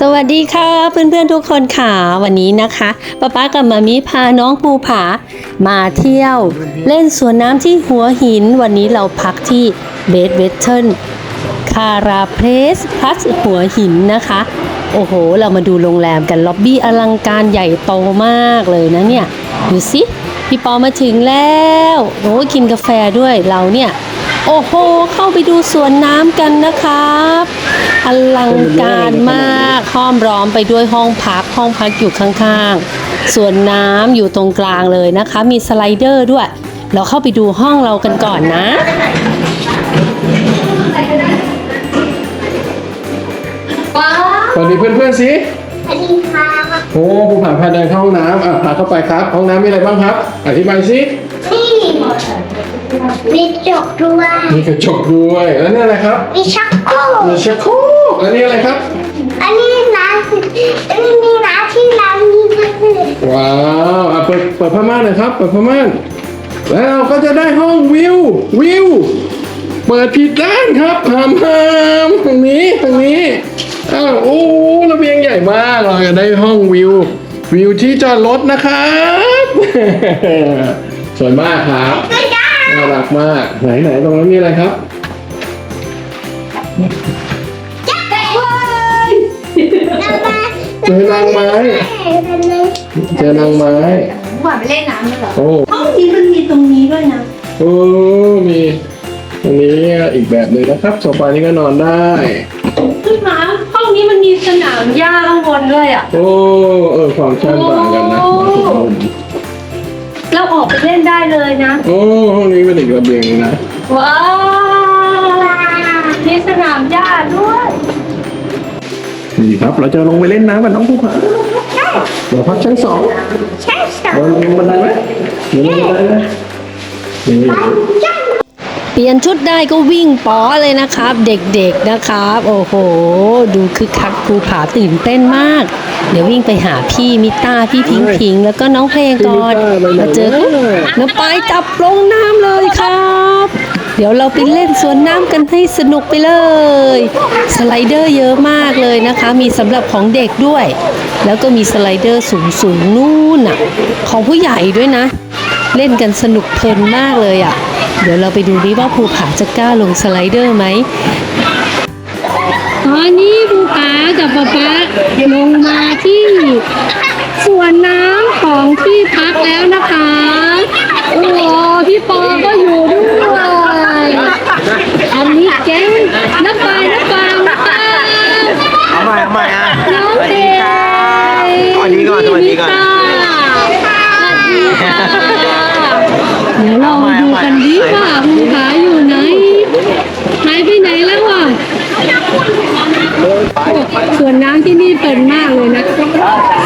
สวัสดีค่ะเพื่อนๆทุกคนค่ะวันนี้นะคะป๊าป๊ากับมามิพาน้องภูผา มาเที่ยว เล่นสวนน้ำที่หัวหิน วันนี้เราพักที่เบสเวสเทิร์นคาราเพลสพลัสหัวหินนะคะ โอ้โห เรามาดูโรงแรมกันล็อบบี้อลังการใหญ่โตมากเลยนะเนี่ย ดูสิ พี่ปอมาถึงแล้วโอ้กินกาแฟด้วยเราเนี่ย โอ้โห เข้าไปดูสวนน้ำกันนะครับอลังการมากห้อมร้อมไปด้วยห้องพัก ห้องพักอยู่ข้างๆส่วนน้ำอยู่ตรงกลางเลยนะคะ มีสไลเดอร์ด้วย เราเข้าไปดูห้องเรากันก่อนนะว้าวสวัสดีเพื่อนๆสิสวัสดีค่ะโอ้ภูผาพาเดินเข้าห้องน้ำอะพาเข้าไปครับ ห้องน้ำมีอะไรบ้างครับ อธิบายสินี่ มีจกด้วย มีกระจกด้วย แล้วนี่อะไรครับ มีชักโครกมีชักโครกแล้วนี่อะไรครับ อันนี้น้ำอันนี้มีน้ำที่ล้างมือด้วยว้าวอะเปิดเปิดผ้าม่านหน่อยครับ เปิดผ้าม่าน แล้วเราก็จะได้ห้องวิว วิว เปิดผิดด้านครับหามหามทางนี้ทางนี้ อ้าวโอ้ระเบียงใหญ่มาก เราจะได้ห้องวิว วิวที่จอดรถนะครับ สวยมากครับไม่ได้ น่ารักมาก ไหนไหนตรงนั้นมีอะไรครับจับไปเลยน้ำมาเจอนางไม้เป็นเลยเจอนางไม้หวานไปเล่นน้ำเลยเหรอโอ้ห้องนี้มันมีตรงนี้ด้วยนะโอ้มีตรงนี้อีกแบบหนึ่งนะครับโซฟานี้ก็นอนได้ขึ้นมาห้องนี้มันมีสนามหญ้าข้างบนด้วยอะ โอ้เออความช่างต่างกันนะโอ้ เราออกไปเล่นได้เลยนะ โอ้ห้องนี้เป็นอีกระเบียงหนึ่งนะ ว้าวมีสนามหญ้าด้วยนี่ครับ เราจะลงไปเล่นน้ำกันน้องภูผาเดี๋ยวพักชั้นสองใช่สองลงลงบันไดไหมลงบันไดไหมนี่จับ เปลี่ยนชุดได้ก็วิ่งป๋อเลยนะครับ เด็กๆนะครับ โอ้โห ดูคึกคักภูผาตื่นเต้นมาก เดี๋ยววิ่งไปหาพี่มิต้าพี่พิงพิงแล้วก็น้องเพลงก่อนมาเจอน้ำไปจับลงน้ำเลยครับ เดี๋ยวเราไปเล่นสวนน้ำกันให้สนุกไปเลย สไลเดอร์เยอะมากเลยนะคะ มีสำหรับของเด็กด้วย แล้วก็มีสไลเดอร์สูงๆนู่นน่ะของผู้ใหญ่ด้วยนะ เล่นกันสนุกเพลินมากเลยอะ เดี๋ยวเราไปดูดิว่าภูผาจะกล้าลงสไลเดอร์ไหมตอนนี้ภูผากับป๊าป๊าลงมาที่สวนน้ำของที่พักแล้วนะคะ โอ้โหพี่ปอก็อยู่ด้วย อันนี้แก๊งน้ำปลายน้ำปลาน้ำปลาเอาใหม่เอาใหม่อะน้องเดสวัสดีก่อนสวัสดีก่อนสวัสดีค่ะเดี๋ยวเรามาดู กันดิว่าภูผาอยู่ไหนหายไปไหนแล้วอะสวนน้ำที่นี่เปิดมากเลยนะ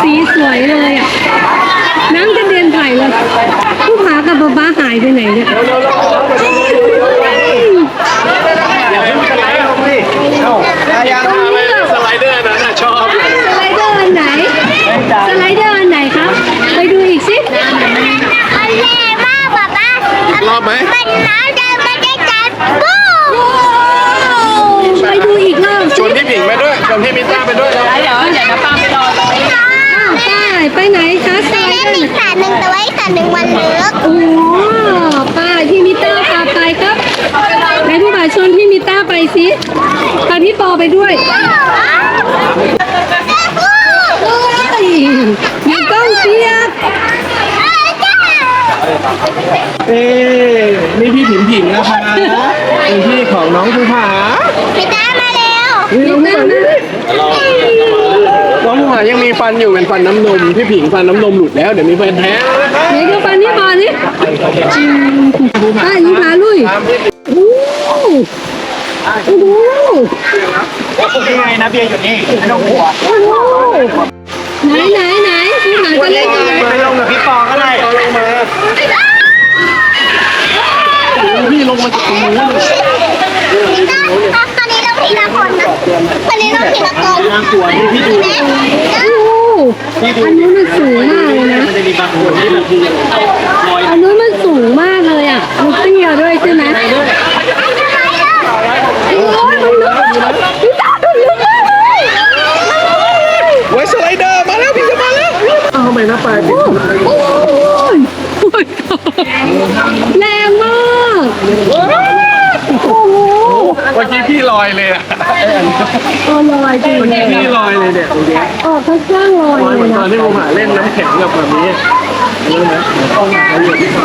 สีสวยเลยอะ น้ำกระเด็นไผ่เลยภูผากับป๊าป๊าหายไปไหนเนี่ยเอายังสไลเดอร์นั้นชอบ สไลเดอร์ไหน สไลเดอร์อันไหนครับ ไปดูอีกสิ มันแรงมากแบบว่าร อบไหม มันน้ำเดินมาได้กันปู้ ไปดูอีกรอบ ช สิ วนพี่ผิงไปด้วยชวนพี่มิต้าไปด้วยครับ อ้าวป้ายไปไหนคะส ไป ไล เล่น เดอ อีก ร์ ขาหนึ่งแต่ว่าอีกขาหนึ่งมันลึก โอ้ป้ายพี่มิต้าพาไปครับไหนผู้บ่าวชวนพี่มิต้าไปสิพาพี่ปอไป ด้วยโอ้ยมีกล้องเปียกเอ๊นี่พี่ผิงผิงนะคะเป็นพี่ของน้องภูผาพี่ต้ามาแล้วนี่น้องภูผานี่น้องภูผายังมีฟันอยู่เป็นฟันน้ำนม พี่ผิงฟันน้ำนมหลุดแล้วเดี๋ยวมีฟันแท้แล้วนะครับไหนดูฟันนี่ปอนี่ภูผาป้ายยิ้มหาลุยตามพี่ผิงโอ้โอ้โห ยังไงนะเบียร์อยู่นี่ไม่ต้องห่วงโอ้โหไหนไหนไหนผู้หาจะเล่นยังไงไปลงกับพี่ปอก็ได้เอาลงมาพี่ลงมาจากตรงนู้นเลยตอนนี้เราทีละคนนะตอนนี้เราทีละคนบางส่วนที่พี่ดูแม่โอ้อันนู้นมันสูงมากเลยนะมันจะมีบางคนที่แบบคือลอยอันนู้นมันสูงมากเลยอะมันเตี้ยด้วยใช่ไหม แรงมากโอ้โหเมื่อกี้พี่ลอยเลยอะลอยจริงเมื่อกี้พี่ลอยเลยเนี่ยดูดิเออข้างข้างลอยเลยนะตอนนที่ผมหาเล่นน้ำแข็งกับแบบนี้รู้ไหมต้องหาอยู่ที่เข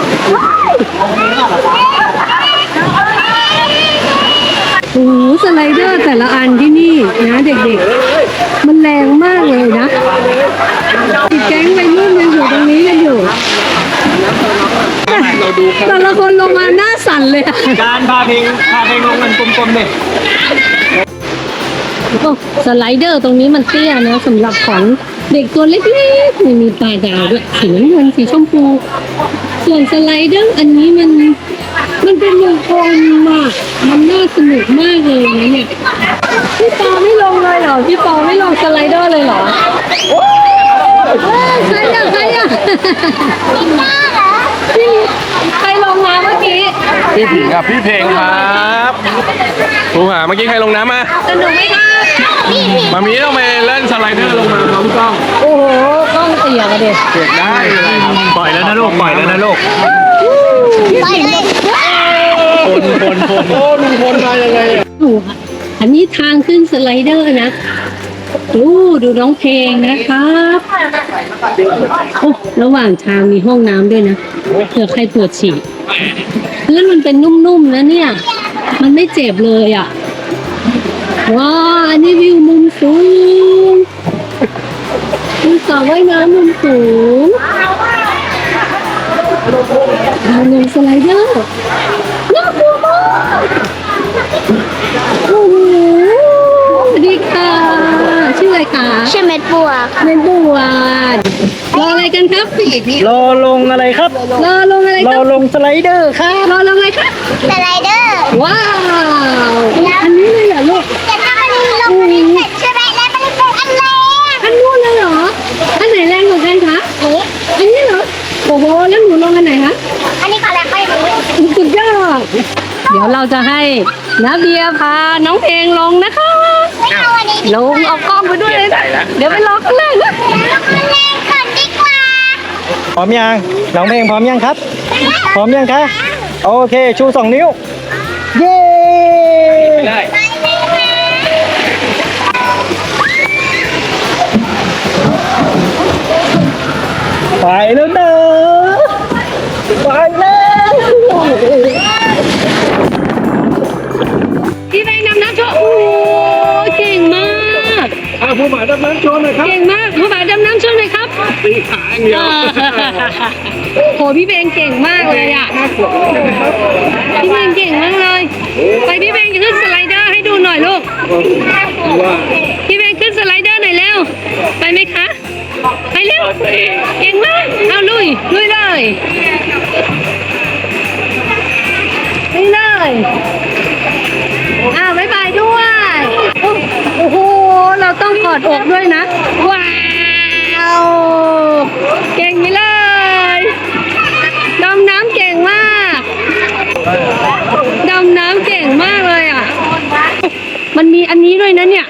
โอ้โหสไลเดอร์แต่ละอันที่นี่นะเด็กๆ มันแรงมากเลยนะติดแก๊งไปยรุ่นยัอยู่ตรงนี้กันอยู่ เราดูครับแต่ละคนลงมาหน้าสั่นเลยอะการพาเพลงพาเพลงลงมันกลมๆเนี่ยโอ้สไลเดอร์ตรงนี้มันเตี้ยนะสำหรับของเด็กตัวเล็กๆมันมีปลายดาวด้วยสีน้ำเงินสีชมพู ส่วนสไลเดอร์อันนี้มันมันเป็นวงกลมอะมันน่าสนุกมากเลยนะเนี่ยพี่ปอไม่ลงเลยเหรอพี่ปอไม่ลงสไลเดอร์เลยเหรอเฮ้ยใครอะใครอะพี่ต้าเหรอพี่ ใครลงมาเมื่อกี้พี่ผิงกับพี่เพลงครับผมหาเมื่อกี้ใครลงน้ำมา สนุกไหมครับพี่พี่มามีต้องไปเล่นสไลเดอร์ลงมาพร้อมกล้องโอ้โหกล้องเสียกันเด็เก็บได้เลยปล่อยแล้วนะลูกปล่อยแล้วนะลูกไปเลยคนคนคนโอ้ลุงพลมายังไงอะโอ้โหอันนี้ทางขึ้นสไลเดอร์นะ ดูดูน้องเพลงนะครับโอ้ระหว่างทางมีห้องน้ำด้วยนะเผื่อใครปวดฉี่พื้นมันเป็นนุ่มๆนะเนี่ย มันไม่เจ็บเลยอะว้าอันนี้วิวมุมสูงมีสระว่ายน้ำมุมสูงดาวลงสไลเดอร์น่ากลัวมากโอ้โหสวัสดีค่ะ ชื่อ อะไรคะชื่อเม็ดบัวเมนบัวรออะไรกันครับรอลงอะไรครับ รอลงอะไรรคอรับลงสไลเดอร์ครับ รอลงอะไรครับ สไลเดอร์ว้าวอันนี้เลยเหรอลูกแต่ถ้ามันลงนี้เสร็จใช่ไหมแล้วมันเป็นอันแรกอันนู้นเลยเหรออันไหนแรงกว่ากันคะอันนี้เหรอโอ้โหแล้วหนูลงอันไหนคะอันนี้ขอแรงไปดูสุดยอดเดี๋ยวเราจะให้นาเบียพาน้องเพลงลงนะคะไม่เอาอันนี้ ลงเอากล้องไปด้วยเลยนะเดี๋ยวไปรอข้างล่างนะลงอันแรกก่อนดีกว่าพร้อมยังน้องเพลงพร้อมยังครับ พร้อมยังคะโอเค ชูสองนิ้ว เย้ได้ไปเลยค่ะไปแล้วเนอะไปแล้ว อะผู้หมายดำน้ำโชว์หน่อยครับเก่งมากผู้บ่าวดำน้ำช่วยหน่อยครับตีขาอย่างเดียวโหพี่เบงเก่งมากเลยอะพี่เบงเก่งมากเลย ไปพี่เบงขึ้นสไลเดอร์ให้ดูหน่อยลูก ว่าพี่เบงขึ้นสไลเดอร์หน่อยเร็ว ไปไหมคะ ไปเร็ว เก่งมาก เอาลุย ลุยเลยไปเลย เราต้องกอดอกด้วยนะ ว้าว เก่งไปเลยดำน้ำเก่งมากดำน้ำเก่งมากเลยอะ มันมีอันนี้ด้วยนะเนี่ย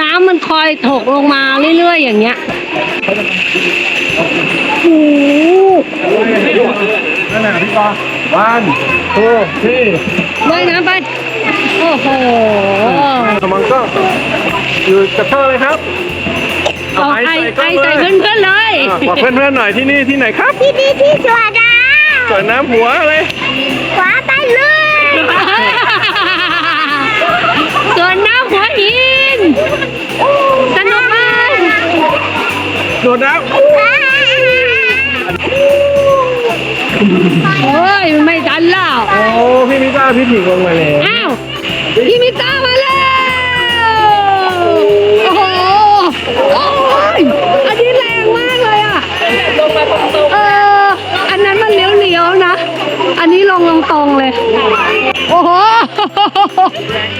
น้ำมันคอยถกลงมาเรื่อยๆอย่างเงี้ยโอ้โหนั่นน่ะพี่ปอวันทูที่ว่ายน้ำไป โอ้โหกำลังก็ อยู่กับเธอเลยครับเอาไอไอใส่เพื่อนๆเลยอะบอกเพื่อนๆหน่อยที่นี่ที่ไหนครับที่นี่ที่สวนน้สวนน้ำหัวเลยำขวาไปเลยส่วนน้ำหัวหินสนุกมากโดดน้โอ้ยมันไม่ทันแล้วำโอ้ พี่มิต้าพี่ผิงลงมาแล้ว อ้าว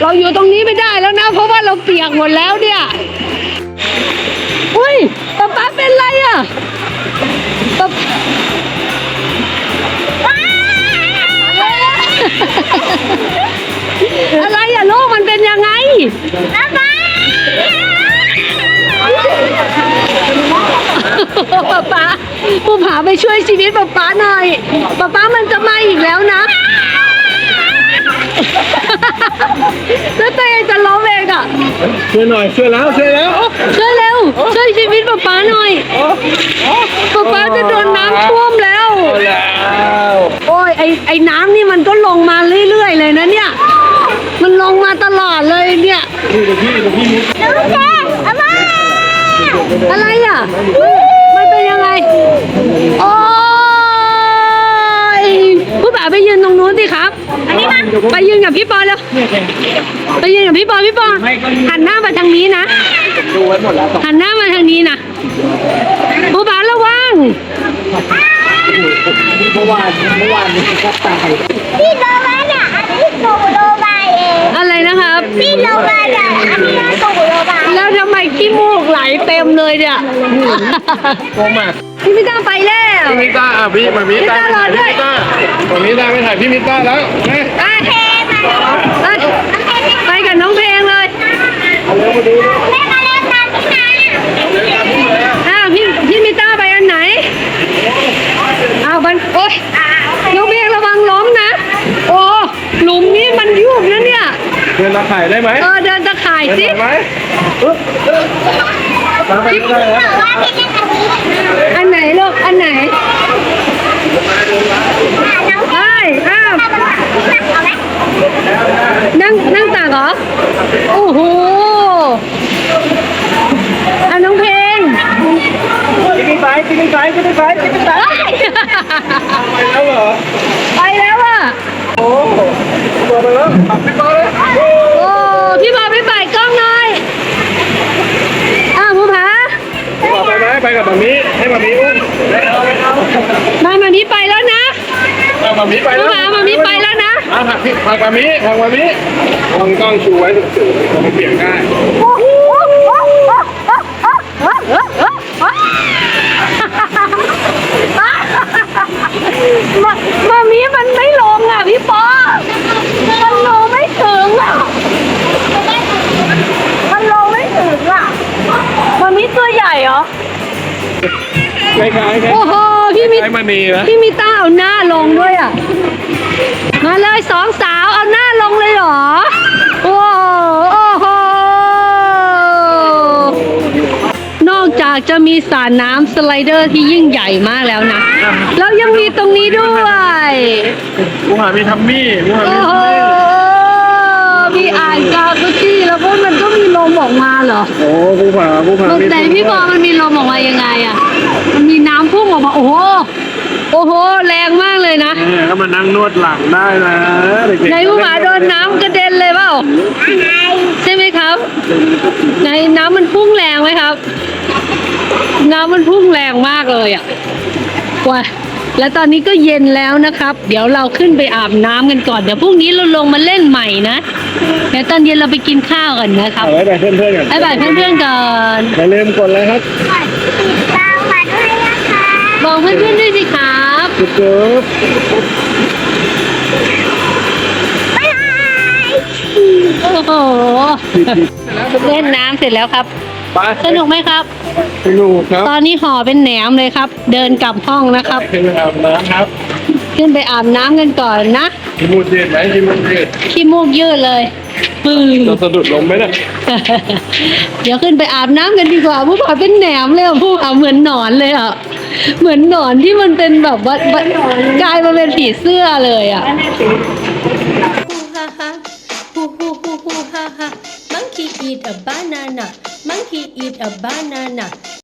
เราอยู่ตรงนี้ไม่ได้แล้วนะ เพราะว่าเราเปียกหมดแล้วเนี่ยอุ้ยป๊าป๊าเป็นไรอะป๊าอะไรอะโลกมันเป็นยังไงบ๊ายบายป๊าป๊าผู้ผาไปช่วยชีวิตป๊าป๊าหน่อยป๊าป๊ามันจะมาอีกแล้วนะ แล้วตัวเองจะล้มเองอะช่วยหน่อยช่วยแล้วช่วยแล้วช่วยเร็วช่วยชีวิตป๊าป๊าหน่อยป๊าป๊าจะโดนน้ำท่วมแล้วแล้วโอ้ยไอไอ้น้ำนี่มันก็ลงมาเรื่อยๆเลยนะเนี่ย มันลงมาตลอดเลยเนี่ยน้องแจ๊อาม่าอะไรอะมันเป็นยังไงโอ้ยผู้บ่าวไปยืนตรงนู้นสิครับอันนี้มา ไปยืนกับพี่ปอแล้วไปยืนกับพี่ปอพี่ปอหันหน้ามาทางนี้นะดูไว้หมดแล้วหันหน้ามาทางนี้นะผู้บ่าวระวังเมื่อวานเมื่อวานนี้ก็ตายพี่โลมาน่ะอันนี้ตูโลมาเองอะไรนะครับพี่โลมาน่ะอันนี้ตูโลมาแล้วทำไมขี้มูกไหลเต็มเลยเนี่ยโกมา พี่ไม่ต้องไปแล้วพี่มิต้าอะพี่มามิต้ามิต้ารอด้วยพี่มิต้ามามิต้าไม่ถ่ายพี่มิต้าแล้วแม่ไปเทมาแล้วไปไปกับน้องเพลงเลยแม่มาเล่นน้ำที่ไหนอ้าวพี่พี่มิต้าไปอันไหนอ้าวมันโอ๊ยน้องเพลงระวังล้มนะ โอ้หลุมนี้มันยุบนะเนี่ยเดินมาถ่ายได้ไหมเออเดินตะข่ายเดินสิถ่ายไหมมาไปได้แล้วบอกว่าพี่เล่นอันนี้ อันไหนลูกอันไหน อะน้อง ไอ้ยอ้าว เอาไหม นั่งนั่งตากเหรอโอ้โหอะน้องเพลง จิกกิ้งไฟจิกกิ้งไฟจิกกิ้งไฟจิกกิ้งไฟ ไปแล้วเหรอ ไปแล้วอะ โอ้ตัวไปแล้วขับพี่ต่อเลย โอ้พี่บอลไปป่ายกล้องหน่อยอ้าวภูผาต่อไปไหมไปกับมามิให้มามิอุ้มไม่เอาไม่เอามามานี้ไปแล้วนะเอามามิไปแล้วภูผามานี้ไปแล้วนะอะผักพี่ผักมามิผักมามิวางกล้องชูไว้สูงๆมันเปียกได้มา ล้ายๆคล้ายโอ้โหพี่มิๆมณีนะพี่มิต้าเอาหน้าลงด้วยอะ มาเลยสองสาวเอาหน้าลงเลยเหรอ โอ้โหโอ้โหนอกจากจะมีสระน้ำสไลเดอร์ที่ยิ่งใหญ่มากแล้วนะ แล้วยังมีตรงนี้ด้วย มูหามีทัมมี่มูหาโอ้มีโหมีอ่างกาคุชี่แล้วก็มันก็มี ลมออกมาเหรอโอ้ภูผาภูผามันมีไหนพี่บอลมันมีลมออกมายังไงอะ มันมีน้ำพุ่งออกมาโอ้โหโอ้โห แรงมากเลยนะเนี่ยก็มานั่งนวดหลังได้นะเด็กๆในผู้หมาโดนน้ำกระเด็นเลยเปล่าใช่ไหมครับ ในน้ำมันพุ่งแรงไหมครับ น้ำมันพุ่งแรงมากเลยอะว้า แล้วตอนนี้ก็เย็นแล้วนะครับ เดี๋ยวเราขึ้นไปอาบน้ำกันก่อน เดี๋ยวพรุ่งนี้เราลงมาเล่นใหม่นะเดี๋ยวตอนเย็นเราไปกินข้าวกันนะครับเอาไว้ไปเพื่อนๆกันบ๊ายบายเพื่อนๆก่อนอย่าลืมกดเลยครับติดตามมาด้วยนะคะบอกเพื่อนๆด้วยสิครับจุ๊บจุ๊บบ๊ายบายโอ้โหเล่นน้ำเสร็จแล้วครับไปสนุกไหมครับ สนุกครับตอนนี้ห่อเป็นแหนมเลยครับ เดินกลับห้องนะครับ ขึ้นไปอาบน้ำครับขึ้นไปอาบน้ำกันก่อนนะกินมูดเย็นไหมกินมูดเย็นขี้มูกยืดเลยปึ้ง จะสะดุดลมไหมเนี่ยเดี๋ยวขึ้นไปอาบน้ำกันดีกว่าผู้ผาเป็นแหนมเลยอะผู้ผาเหมือนหนอนเลยอะเหมือนหนอนที่มันเป็นแบบว่ากลายมาเป็นผีเสื้อเลยอะ ha eat a banana, monkey eat a banana.